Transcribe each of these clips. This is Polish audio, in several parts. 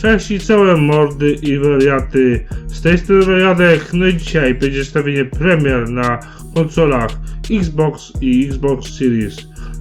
Cześć i całe mordy i wariaty. Z tej strony Jadek, no i dzisiaj będzie stawienie premier na konsolach Xbox i Xbox Series.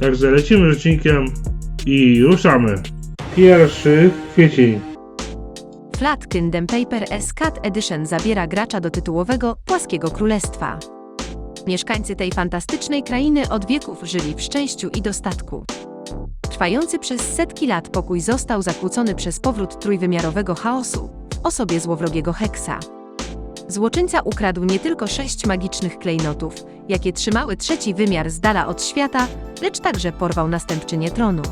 Także lecimy z odcinkiem i ruszamy. Pierwszy kwiecień. Flat Kingdom Paper S-Cat Edition zabiera gracza do tytułowego Płaskiego Królestwa. Mieszkańcy tej fantastycznej krainy od wieków żyli w szczęściu i dostatku. Trwający przez setki lat pokój został zakłócony przez powrót trójwymiarowego chaosu w osobie złowrogiego Heksa. Złoczyńca ukradł nie tylko sześć magicznych klejnotów, jakie trzymały trzeci wymiar z dala od świata, lecz także porwał następczynię tronu.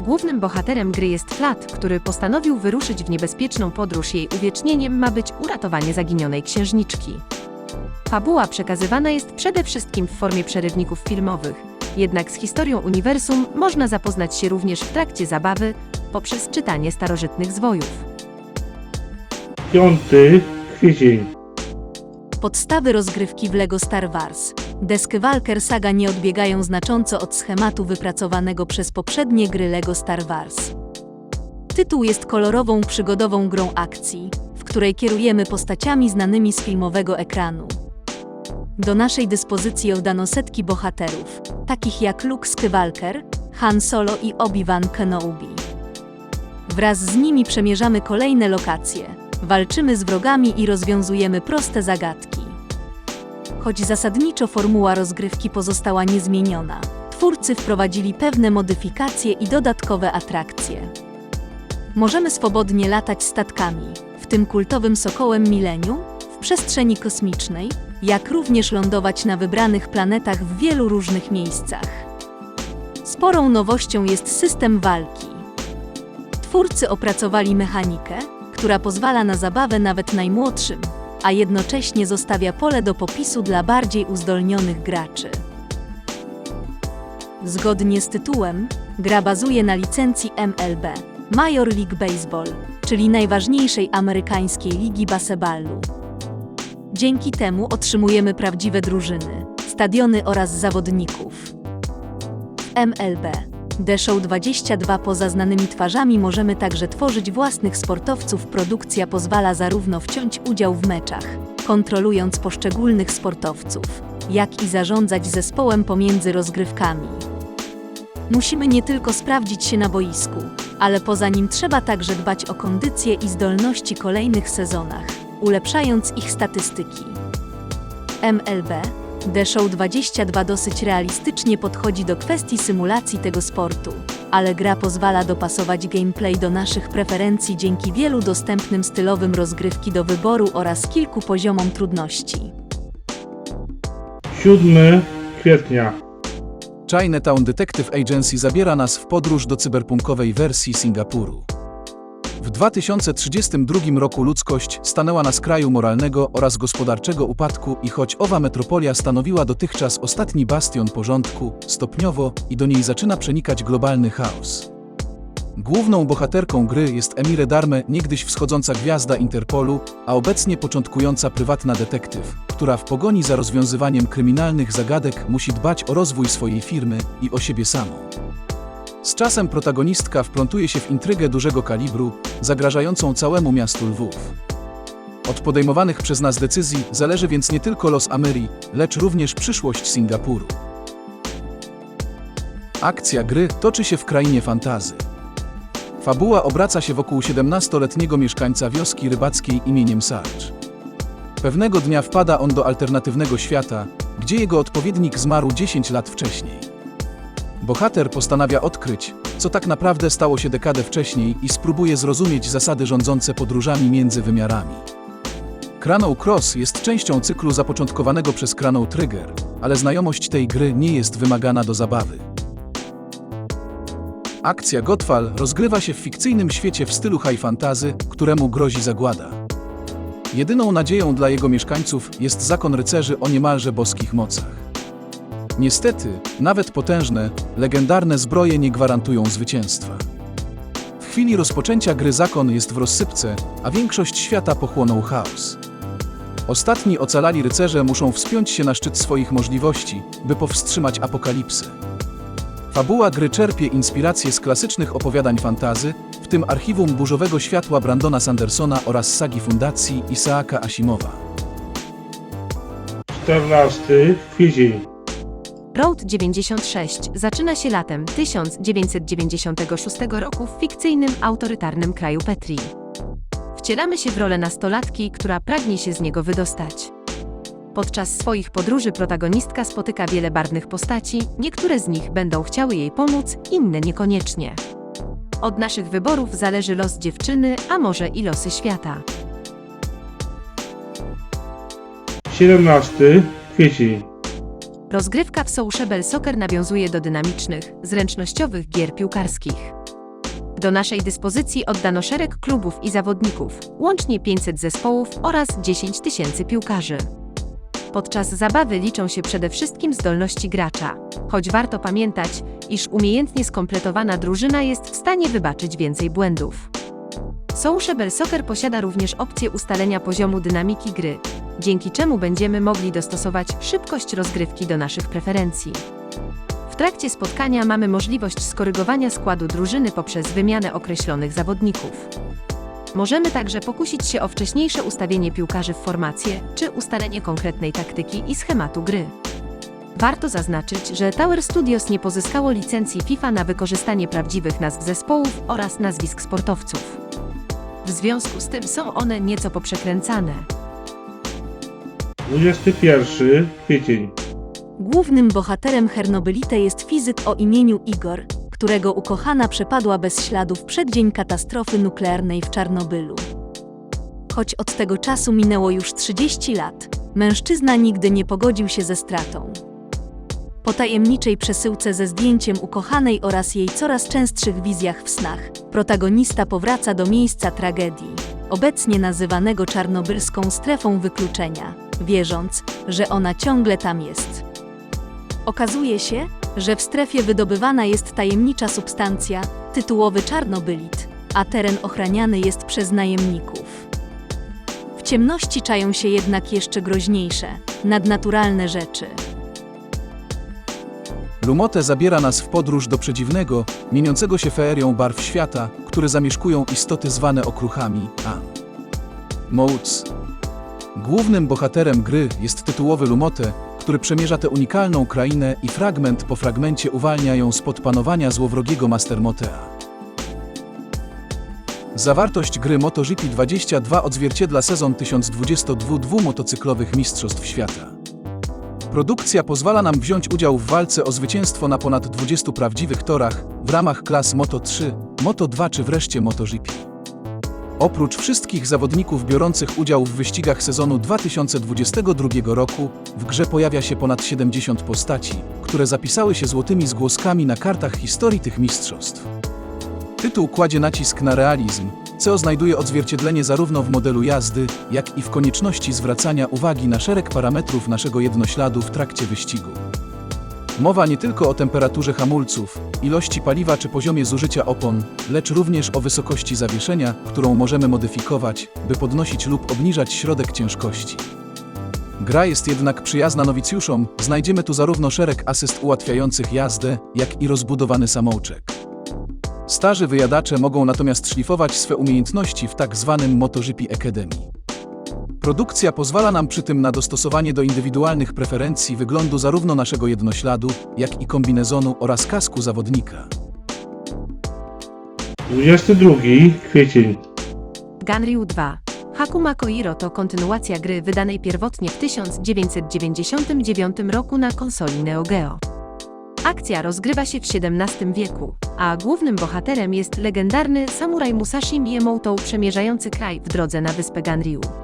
Głównym bohaterem gry jest Flat, który postanowił wyruszyć w niebezpieczną podróż. Jej uwiecznieniem ma być uratowanie zaginionej księżniczki. Fabuła przekazywana jest przede wszystkim w formie przerywników filmowych, jednak z historią uniwersum można zapoznać się również w trakcie zabawy poprzez czytanie starożytnych zwojów. Piąty kwiecień. Podstawy rozgrywki w LEGO Star Wars. Deski Walker Saga nie odbiegają znacząco od schematu wypracowanego przez poprzednie gry LEGO Star Wars. Tytuł jest kolorową, przygodową grą akcji, w której kierujemy postaciami znanymi z filmowego ekranu. Do naszej dyspozycji oddano setki bohaterów, takich jak Luke Skywalker, Han Solo i Obi-Wan Kenobi. Wraz z nimi przemierzamy kolejne lokacje, walczymy z wrogami i rozwiązujemy proste zagadki. Choć zasadniczo formuła rozgrywki pozostała niezmieniona, twórcy wprowadzili pewne modyfikacje i dodatkowe atrakcje. Możemy swobodnie latać statkami, w tym kultowym sokołem Millennium, w przestrzeni kosmicznej, jak również lądować na wybranych planetach w wielu różnych miejscach. Sporą nowością jest system walki. Twórcy opracowali mechanikę, która pozwala na zabawę nawet najmłodszym, a jednocześnie zostawia pole do popisu dla bardziej uzdolnionych graczy. Zgodnie z tytułem, gra bazuje na licencji MLB Major League Baseball, czyli najważniejszej amerykańskiej ligi baseballu. Dzięki temu otrzymujemy prawdziwe drużyny, stadiony oraz zawodników. MLB The Show 22 poza znanymi twarzami możemy także tworzyć własnych sportowców. Produkcja pozwala zarówno wciąć udział w meczach, kontrolując poszczególnych sportowców, jak i zarządzać zespołem pomiędzy rozgrywkami. Musimy nie tylko sprawdzić się na boisku, ale poza nim trzeba także dbać o kondycję i zdolności kolejnych sezonach, ulepszając ich statystyki. MLB The Show 22 dosyć realistycznie podchodzi do kwestii symulacji tego sportu, ale gra pozwala dopasować gameplay do naszych preferencji dzięki wielu dostępnym stylowym rozgrywki do wyboru oraz kilku poziomom trudności. Siódmy kwietnia. Chinatown Detective Agency zabiera nas w podróż do cyberpunkowej wersji Singapuru. W 2032 roku ludzkość stanęła na skraju moralnego oraz gospodarczego upadku i choć owa metropolia stanowiła dotychczas ostatni bastion porządku, stopniowo i do niej zaczyna przenikać globalny chaos. Główną bohaterką gry jest Emire Darme, niegdyś wschodząca gwiazda Interpolu, a obecnie początkująca prywatna detektyw, która w pogoni za rozwiązywaniem kryminalnych zagadek musi dbać o rozwój swojej firmy i o siebie samą. Z czasem protagonistka wplątuje się w intrygę dużego kalibru, zagrażającą całemu miastu Lwów. Od podejmowanych przez nas decyzji zależy więc nie tylko los Amery, lecz również przyszłość Singapuru. Akcja gry toczy się w krainie fantazy. Fabuła obraca się wokół 17-letniego mieszkańca wioski rybackiej imieniem Sarge. Pewnego dnia wpada on do alternatywnego świata, gdzie jego odpowiednik zmarł 10 lat wcześniej. Bohater postanawia odkryć, co tak naprawdę stało się dekadę wcześniej i spróbuje zrozumieć zasady rządzące podróżami między wymiarami. Chrono Cross jest częścią cyklu zapoczątkowanego przez Chrono Trigger, ale znajomość tej gry nie jest wymagana do zabawy. Akcja Godfall rozgrywa się w fikcyjnym świecie w stylu high fantasy, któremu grozi zagłada. Jedyną nadzieją dla jego mieszkańców jest zakon rycerzy o niemalże boskich mocach. Niestety, nawet potężne, legendarne zbroje nie gwarantują zwycięstwa. W chwili rozpoczęcia gry zakon jest w rozsypce, a większość świata pochłonął chaos. Ostatni ocalali rycerze muszą wspiąć się na szczyt swoich możliwości, by powstrzymać apokalipsę. Fabuła gry czerpie inspiracje z klasycznych opowiadań fantazy, w tym archiwum burzowego światła Brandona Sandersona oraz sagi fundacji Isaaka Asimowa. 14 kwiecień. Road 96 zaczyna się latem 1996 roku w fikcyjnym, autorytarnym kraju Petri. Wcielamy się w rolę nastolatki, która pragnie się z niego wydostać. Podczas swoich podróży protagonistka spotyka wiele barwnych postaci, niektóre z nich będą chciały jej pomóc, inne niekoniecznie. Od naszych wyborów zależy los dziewczyny, a może i losy świata. 17 kwiecień. Rozgrywka w Sociable Soccer nawiązuje do dynamicznych, zręcznościowych gier piłkarskich. Do naszej dyspozycji oddano szereg klubów i zawodników, łącznie 500 zespołów oraz 10 tysięcy piłkarzy. Podczas zabawy liczą się przede wszystkim zdolności gracza, choć warto pamiętać, iż umiejętnie skompletowana drużyna jest w stanie wybaczyć więcej błędów. Sociable Soccer posiada również opcję ustalenia poziomu dynamiki gry, dzięki czemu będziemy mogli dostosować szybkość rozgrywki do naszych preferencji. W trakcie spotkania mamy możliwość skorygowania składu drużyny poprzez wymianę określonych zawodników. Możemy także pokusić się o wcześniejsze ustawienie piłkarzy w formację czy ustalenie konkretnej taktyki i schematu gry. Warto zaznaczyć, że Tower Studios nie pozyskało licencji FIFA na wykorzystanie prawdziwych nazw zespołów oraz nazwisk sportowców. W związku z tym są one nieco poprzekręcane. 21 kwiecień. Głównym bohaterem Hernobylite jest fizyk o imieniu Igor, którego ukochana przepadła bez śladu w przeddzień katastrofy nuklearnej w Czarnobylu. Choć od tego czasu minęło już 30 lat, mężczyzna nigdy nie pogodził się ze stratą. Po tajemniczej przesyłce ze zdjęciem ukochanej oraz jej coraz częstszych wizjach w snach, protagonista powraca do miejsca tragedii, obecnie nazywanego czarnobylską strefą wykluczenia, wierząc, że ona ciągle tam jest. Okazuje się, że w strefie wydobywana jest tajemnicza substancja, tytułowy czarnobylit, a teren ochraniany jest przez najemników. W ciemności czają się jednak jeszcze groźniejsze, nadnaturalne rzeczy. Lumote zabiera nas w podróż do przedziwnego, mieniącego się feerią barw świata, które zamieszkują istoty zwane okruchami, a Mołc. Głównym bohaterem gry jest tytułowy Lumote, który przemierza tę unikalną krainę i fragment po fragmencie uwalnia ją spod panowania złowrogiego Mastermotea. Zawartość gry MotoGP 22 odzwierciedla sezon 1022 motocyklowych Mistrzostw Świata. Produkcja pozwala nam wziąć udział w walce o zwycięstwo na ponad 20 prawdziwych torach w ramach klas Moto 3, Moto 2 czy wreszcie MotoGP. Oprócz wszystkich zawodników biorących udział w wyścigach sezonu 2022 roku, w grze pojawia się ponad 70 postaci, które zapisały się złotymi zgłoskami na kartach historii tych mistrzostw. Tytuł kładzie nacisk na realizm, co znajduje odzwierciedlenie zarówno w modelu jazdy, jak i w konieczności zwracania uwagi na szereg parametrów naszego jednośladu w trakcie wyścigu. Mowa nie tylko o temperaturze hamulców, ilości paliwa czy poziomie zużycia opon, lecz również o wysokości zawieszenia, którą możemy modyfikować, by podnosić lub obniżać środek ciężkości. Gra jest jednak przyjazna nowicjuszom, znajdziemy tu zarówno szereg asyst ułatwiających jazdę, jak i rozbudowany samouczek. Starzy wyjadacze mogą natomiast szlifować swe umiejętności w tak zwanym MotoGP Academy. Produkcja pozwala nam przy tym na dostosowanie do indywidualnych preferencji wyglądu zarówno naszego jednośladu, jak i kombinezonu oraz kasku zawodnika. 22 kwiecień. Ganryu 2. Hakuma Koiro to kontynuacja gry wydanej pierwotnie w 1999 roku na konsoli Neo Geo. Akcja rozgrywa się w XVII wieku, a głównym bohaterem jest legendarny samuraj Musashi Miyamoto przemierzający kraj w drodze na wyspę Ganryu.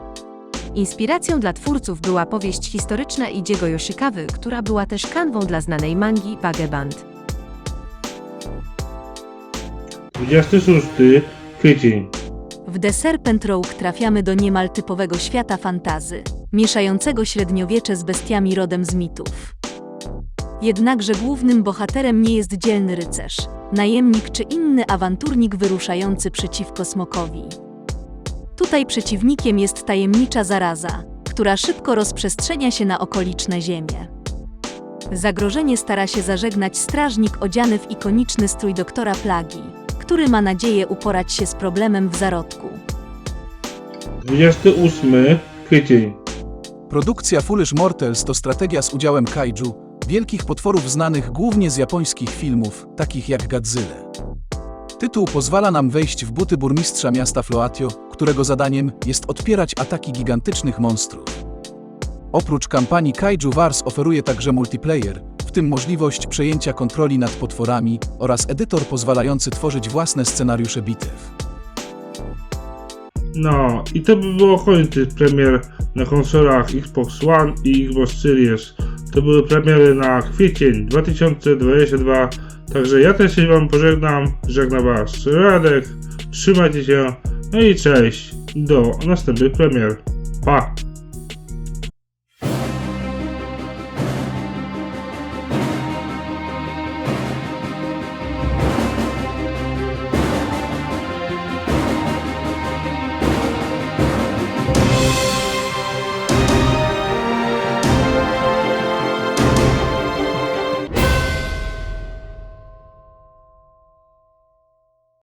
Inspiracją dla twórców była powieść historyczna Idziego Yoshikawy, która była też kanwą dla znanej mangi Vagabond. 26 kwiecień. W The Serpent Rogue trafiamy do niemal typowego świata fantazy, mieszającego średniowiecze z bestiami rodem z mitów. Jednakże głównym bohaterem nie jest dzielny rycerz, najemnik czy inny awanturnik wyruszający przeciwko smokowi. Tutaj przeciwnikiem jest tajemnicza zaraza, która szybko rozprzestrzenia się na okoliczne ziemie. Zagrożenie stara się zażegnać strażnik odziany w ikoniczny strój doktora Plagi, który ma nadzieję uporać się z problemem w zarodku. 28 kwiecień. Produkcja Foolish Mortals to strategia z udziałem kaiju, wielkich potworów znanych głównie z japońskich filmów, takich jak Godzilla. Tytuł pozwala nam wejść w buty burmistrza miasta Floatio, którego zadaniem jest odpierać ataki gigantycznych monstrów. Oprócz kampanii Kaiju Wars oferuje także multiplayer, w tym możliwość przejęcia kontroli nad potworami oraz edytor pozwalający tworzyć własne scenariusze bitew. No i to by było koniec premier na konsolach Xbox One i Xbox Series. To były premiery na kwiecień 2022, także ja też się wam pożegnam, żegna was Radek, trzymajcie się, no i cześć, do następnych premier, pa!